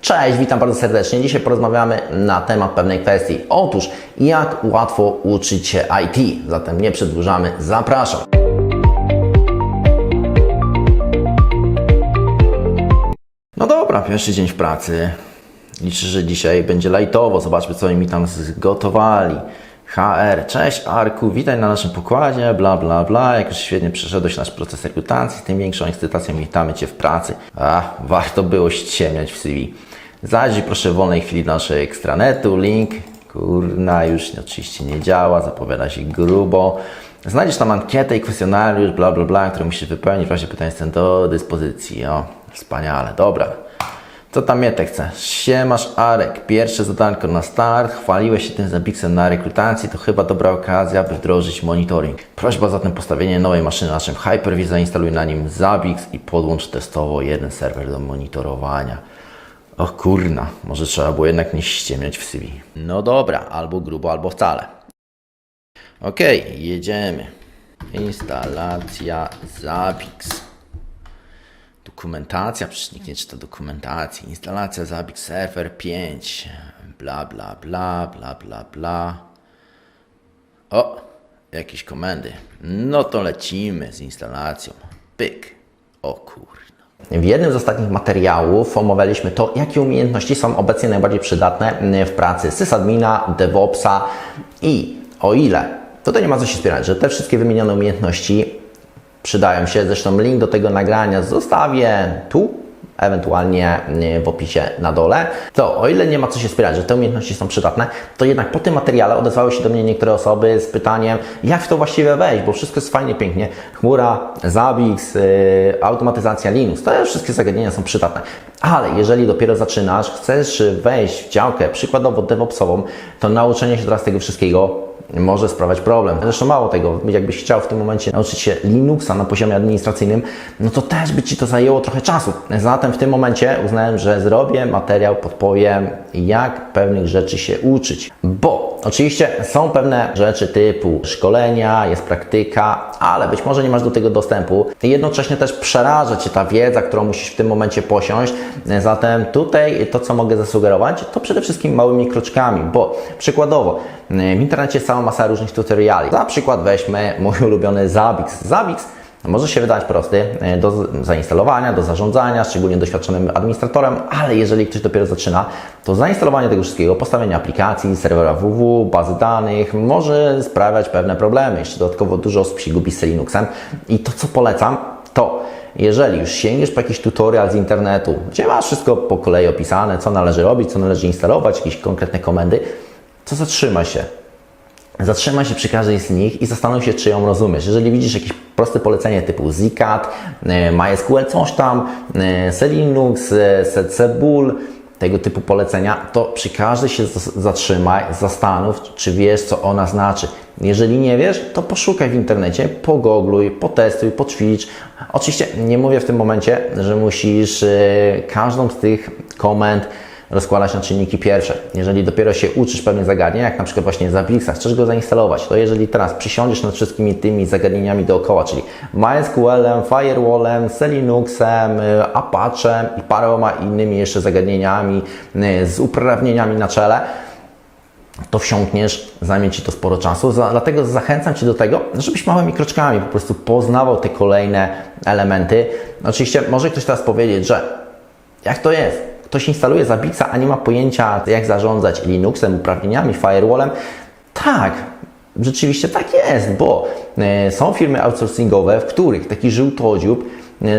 Cześć, witam bardzo serdecznie. Dzisiaj porozmawiamy na temat pewnej kwestii. Otóż, jak łatwo uczyć się IT. Zatem nie przedłużamy, zapraszam. No dobra, pierwszy dzień w pracy. Liczę, że dzisiaj będzie lajtowo. Zobaczmy, co mi tam zgotowali. HR, cześć Arku, witaj na naszym pokładzie, bla bla bla. Jak już świetnie przeszedłeś nasz proces rekrutacji, tym większą ekscytacją witamy Cię w pracy. A, warto było ściemniać w CV. Zajrzyj proszę w wolnej chwili do naszego ekstranetu, link. Kurna, już oczywiście nie działa, zapowiada się grubo. Znajdziesz tam ankietę i kwestionariusz, bla bla bla, który musisz wypełnić. W razie pytań jestem do dyspozycji. O, wspaniale, dobra. Co tam Mietek chce? Siemasz Arek, pierwsze zadanko na start, chwaliłeś się tym zabiksem na rekrutacji, to chyba dobra okazja, by wdrożyć monitoring. Prośba zatem postawienie nowej maszyny na naszym Hyper-V, zainstaluj na nim Zabbix i podłącz testowo jeden serwer do monitorowania. O kurna, może trzeba było jednak nie ściemniać w CV. No dobra, albo grubo, albo wcale. Okej, jedziemy. Instalacja Zabbix. Dokumentacja, przecież nikt nie czyta dokumentacji. Instalacja Zabbix Server 5. Bla, bla, bla, bla, bla, bla. O, jakieś komendy. No to lecimy z instalacją. Pyk. O kurna. W jednym z ostatnich materiałów omawialiśmy to, jakie umiejętności są obecnie najbardziej przydatne w pracy sysadmina, DevOpsa i o ile tutaj nie ma co się spierać, że te wszystkie wymienione umiejętności przydają się. Zresztą link do tego nagrania zostawię tu, ewentualnie w opisie na dole. To o ile nie ma co się spierać, że te umiejętności są przydatne, to jednak po tym materiale odezwały się do mnie niektóre osoby z pytaniem, jak w to właściwie wejść, bo wszystko jest fajnie, pięknie. Chmura, Zabbix, yy, automatyzacja Linux, te wszystkie zagadnienia są przydatne. Ale jeżeli dopiero zaczynasz, chcesz wejść w działkę przykładowo DevOpsową, to nauczenie się teraz tego wszystkiego może sprawiać problem. Zresztą mało tego, jakbyś chciał w tym momencie nauczyć się Linuxa na poziomie administracyjnym, no to też by Ci to zajęło trochę czasu. Zatem w tym momencie uznałem, że zrobię materiał, podpowiem, jak pewnych rzeczy się uczyć. Bo oczywiście są pewne rzeczy typu szkolenia, jest praktyka, ale być może nie masz do tego dostępu. Jednocześnie też przeraża Cię ta wiedza, którą musisz w tym momencie posiąść. Zatem tutaj to, co mogę zasugerować, to przede wszystkim małymi kroczkami, bo przykładowo w internecie jest cała masa różnych tutoriali. Za przykład weźmy mój ulubiony Zabbix. Zabbix może się wydawać prosty do zainstalowania, do zarządzania, szczególnie doświadczonym administratorem, ale jeżeli ktoś dopiero zaczyna, to zainstalowanie tego wszystkiego, postawienie aplikacji, serwera www, bazy danych może sprawiać pewne problemy. Jeszcze dodatkowo dużo osób się gubi z Linuxem i to, co polecam, to jeżeli już sięgniesz po jakiś tutorial z internetu, gdzie masz wszystko po kolei opisane, co należy robić, co należy instalować, jakieś konkretne komendy, to zatrzymaj się. Zatrzymaj się przy każdej z nich i zastanów się, czy ją rozumiesz. Jeżeli widzisz jakieś proste polecenie typu Zcat, MySQL, coś tam, Selinux, Cebul, tego typu polecenia, to przy każdej się zatrzymaj, zastanów, czy wiesz, co ona znaczy. Jeżeli nie wiesz, to poszukaj w internecie, pogogluj, potestuj, poćwicz. Oczywiście nie mówię w tym momencie, że musisz każdą z tych komend rozkładać na czynniki pierwsze. Jeżeli dopiero się uczysz pewnych zagadnień, jak na przykład właśnie Zabixach, chcesz go zainstalować, to jeżeli teraz przysiądziesz nad wszystkimi tymi zagadnieniami dookoła, czyli MySQL-em, Firewallem, Linuxem, Apache'em i paroma innymi jeszcze zagadnieniami z uprawnieniami na czele, to wsiąkniesz, zajmie Ci to sporo czasu. Dlatego zachęcam Cię do tego, żebyś małymi kroczkami po prostu poznawał te kolejne elementy. Oczywiście może ktoś teraz powiedzieć, że jak to jest? Ktoś instaluje Zabixa, a nie ma pojęcia, jak zarządzać Linuxem, uprawnieniami, firewallem. Tak, rzeczywiście tak jest, bo są firmy outsourcingowe, w których taki żółtodziób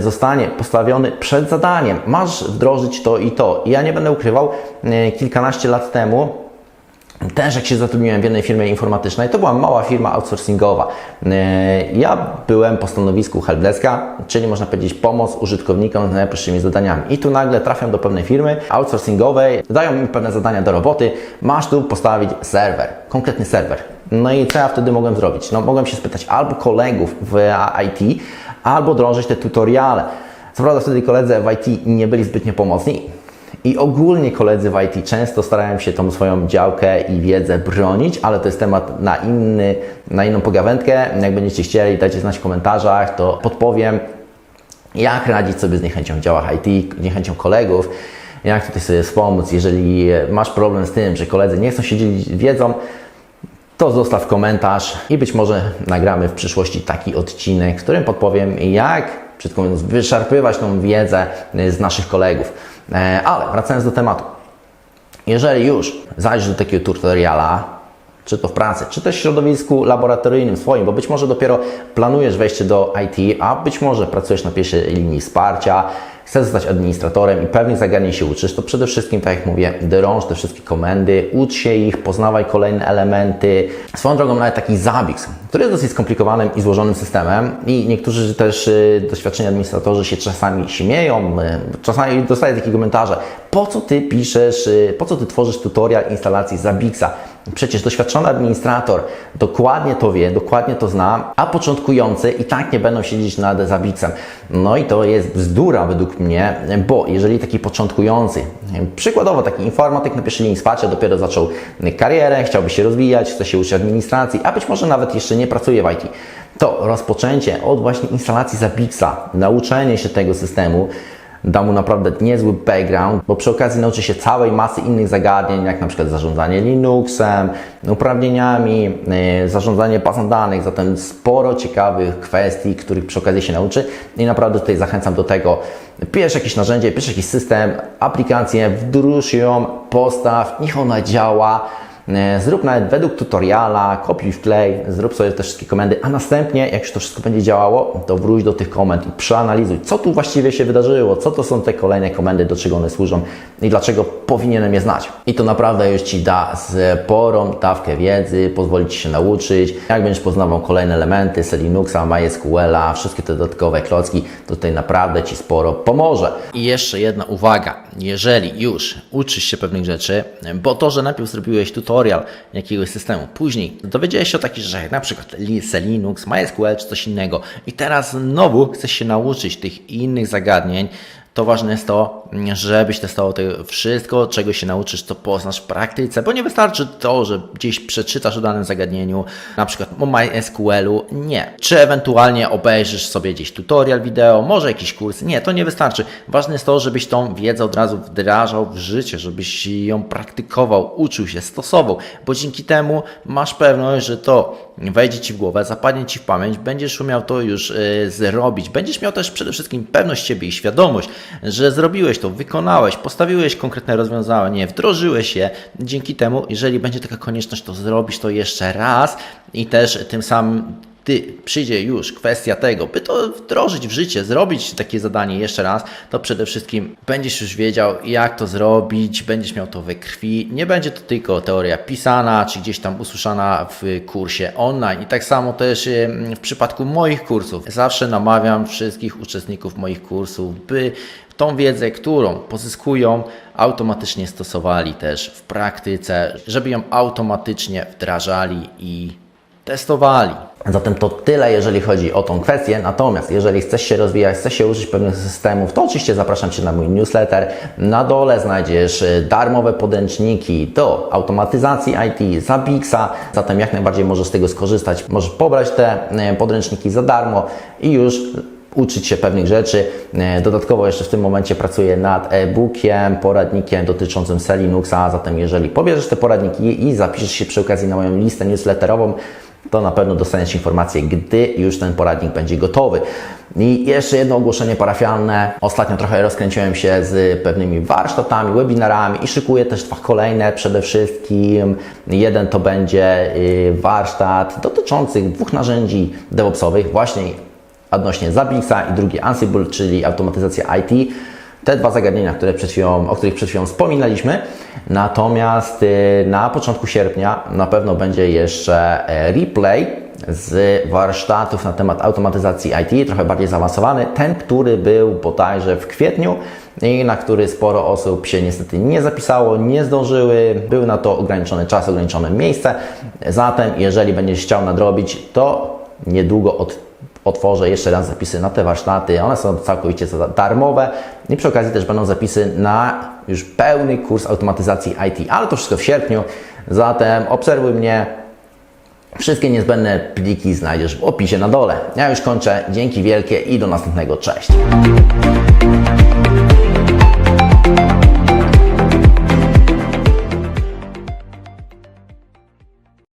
zostanie postawiony przed zadaniem. Masz wdrożyć to i to. I ja nie będę ukrywał, kilkanaście lat temu też jak się zatrudniłem w jednej firmie informatycznej, to była mała firma outsourcingowa. Ja byłem po stanowisku helpdeska, czyli można powiedzieć pomoc użytkownikom z najprostszymi zadaniami. I tu nagle trafiam do pewnej firmy outsourcingowej, dają mi pewne zadania do roboty, masz tu postawić serwer, konkretny serwer. No i co ja wtedy mogłem zrobić? No mogłem się spytać albo kolegów w IT, albo drążyć te tutoriale. Co prawda wtedy koledzy w IT nie byli zbytnio pomocni, i ogólnie koledzy w IT często starają się tą swoją działkę i wiedzę bronić, ale to jest temat na, inny, na inną pogawędkę. Jak będziecie chcieli, dajcie znać w komentarzach, to podpowiem, jak radzić sobie z niechęcią w działach IT, niechęcią kolegów. jak tutaj sobie wspomóc. Jeżeli masz problem z tym, że koledzy nie chcą się dzielić wiedzą, to zostaw komentarz i być może nagramy w przyszłości taki odcinek, w którym podpowiem, jak, brzydko mówiąc, wyszarpywać tą wiedzę z naszych kolegów. E, Ale wracając do tematu. Jeżeli już zajrzysz do takiego tutoriala, czy to w pracy, czy też w środowisku laboratoryjnym swoim, bo być może dopiero planujesz wejście do IT, a być może pracujesz na pierwszej linii wsparcia, chcesz zostać administratorem i pewnych zagadnień się uczysz, to przede wszystkim, tak jak mówię, drąż te wszystkie komendy, ucz się ich, poznawaj kolejne elementy. Swoją drogą nawet taki Zabbix, który jest dosyć skomplikowanym i złożonym systemem i niektórzy też y, doświadczeni administratorzy się czasami śmieją, y, czasami dostaję takie komentarze, po co Ty piszesz, y, po co Ty tworzysz tutorial instalacji Zabixa? Przecież doświadczony administrator dokładnie to wie, dokładnie to zna, a początkujący i tak nie będą siedzieć nad Zabixem. No i to jest bzdura według mnie, bo jeżeli taki początkujący, przykładowo taki informatyk na pierwszej linii wsparcia dopiero zaczął karierę, chciałby się rozwijać, chce się uczyć administracji, a być może nawet jeszcze nie pracuje w IT, to rozpoczęcie od właśnie instalacji Zabixa, nauczenie się tego systemu, da mu naprawdę niezły background, bo przy okazji nauczy się całej masy innych zagadnień, jak na przykład zarządzanie Linuxem, uprawnieniami, yy, zarządzanie bazą danych, zatem sporo ciekawych kwestii, których przy okazji się nauczy i naprawdę tutaj zachęcam do tego. Bierz jakieś narzędzie, bierz jakiś system, aplikację, wdróż ją, postaw, niech ona działa, E, Zrób nawet według tutoriala, kopiuj wklej, zrób sobie te wszystkie komendy, a następnie, jak już to wszystko będzie działało, to wróć do tych komend i przeanalizuj, co tu właściwie się wydarzyło, co to są te kolejne komendy, do czego one służą i dlaczego powinienem je znać. I to naprawdę już Ci da sporą dawkę wiedzy, pozwoli Ci się nauczyć. Jak będziesz poznawał kolejne elementy z Linuxa, MySQL-a, wszystkie te dodatkowe klocki, to tutaj naprawdę Ci sporo pomoże. I jeszcze jedna uwaga, jeżeli już uczysz się pewnych rzeczy, bo to, że najpierw zrobiłeś tutorial, jakiegoś systemu. Później dowiedziałeś się o takich rzeczach, jak na przykład Linux, MySQL czy coś innego i teraz znowu chcesz się nauczyć tych innych zagadnień, to ważne jest to, żebyś testował to wszystko, czego się nauczysz, to poznasz w praktyce, bo nie wystarczy to, że gdzieś przeczytasz o danym zagadnieniu, na przykład o MySQL-u, nie. Czy ewentualnie obejrzysz sobie gdzieś tutorial wideo, może jakiś kurs, nie, to nie wystarczy. Ważne jest to, żebyś tą wiedzę od razu wdrażał w życie, żebyś ją praktykował, uczył się, stosował, bo dzięki temu masz pewność, że to wejdzie Ci w głowę, zapadnie Ci w pamięć, będziesz umiał to już y, zrobić. Będziesz miał też przede wszystkim pewność siebie i świadomość, że zrobiłeś to, wykonałeś, postawiłeś konkretne rozwiązanie, wdrożyłeś je. Dzięki temu, jeżeli będzie taka konieczność, to zrobisz to jeszcze raz i też tym samym ty przyjdzie już kwestia tego, by to wdrożyć w życie, zrobić takie zadanie jeszcze raz, to przede wszystkim będziesz już wiedział, jak to zrobić, będziesz miał to we krwi. Nie będzie to tylko teoria pisana, czy gdzieś tam usłyszana w kursie online. I tak samo też w przypadku moich kursów. Zawsze namawiam wszystkich uczestników moich kursów, by tą wiedzę, którą pozyskują, automatycznie stosowali też w praktyce, żeby ją automatycznie wdrażali i testowali. Zatem to tyle, jeżeli chodzi o tą kwestię. Natomiast jeżeli chcesz się rozwijać, chcesz się uczyć pewnych systemów, to oczywiście zapraszam Cię na mój newsletter. Na dole znajdziesz e, darmowe podręczniki do automatyzacji IT, Zabixa. Zatem jak najbardziej możesz z tego skorzystać. Możesz pobrać te e, podręczniki za darmo i już uczyć się pewnych rzeczy. E, Dodatkowo jeszcze w tym momencie pracuję nad e-bookiem, poradnikiem dotyczącym C zatem jeżeli pobierzesz te poradniki i zapiszesz się przy okazji na moją listę newsletterową, to na pewno dostaniesz informację, gdy już ten poradnik będzie gotowy. I jeszcze jedno ogłoszenie parafialne. Ostatnio trochę rozkręciłem się z pewnymi warsztatami, webinarami i szykuję też dwa kolejne przede wszystkim. Jeden to będzie y, warsztat dotyczący dwóch narzędzi DevOpsowych, właśnie odnośnie Zabixa i drugi Ansible, czyli automatyzacja IT. Te dwa zagadnienia, które przed chwilą, o których przed chwilą wspominaliśmy. Natomiast y, na początku sierpnia na pewno będzie jeszcze e, replay z warsztatów na temat automatyzacji IT, trochę bardziej zaawansowany. Ten, który był bodajże w kwietniu i na który sporo osób się niestety nie zapisało, nie zdążyły. Był na to ograniczony czas, ograniczone miejsce. Zatem, jeżeli będziesz chciał nadrobić, to niedługo od otworzę jeszcze raz zapisy na te warsztaty. One są całkowicie darmowe i przy okazji też będą zapisy na już pełny kurs automatyzacji IT, ale to wszystko w sierpniu. Zatem obserwuj mnie. Wszystkie niezbędne pliki znajdziesz w opisie na dole. Ja już kończę. Dzięki wielkie i do następnego. Cześć.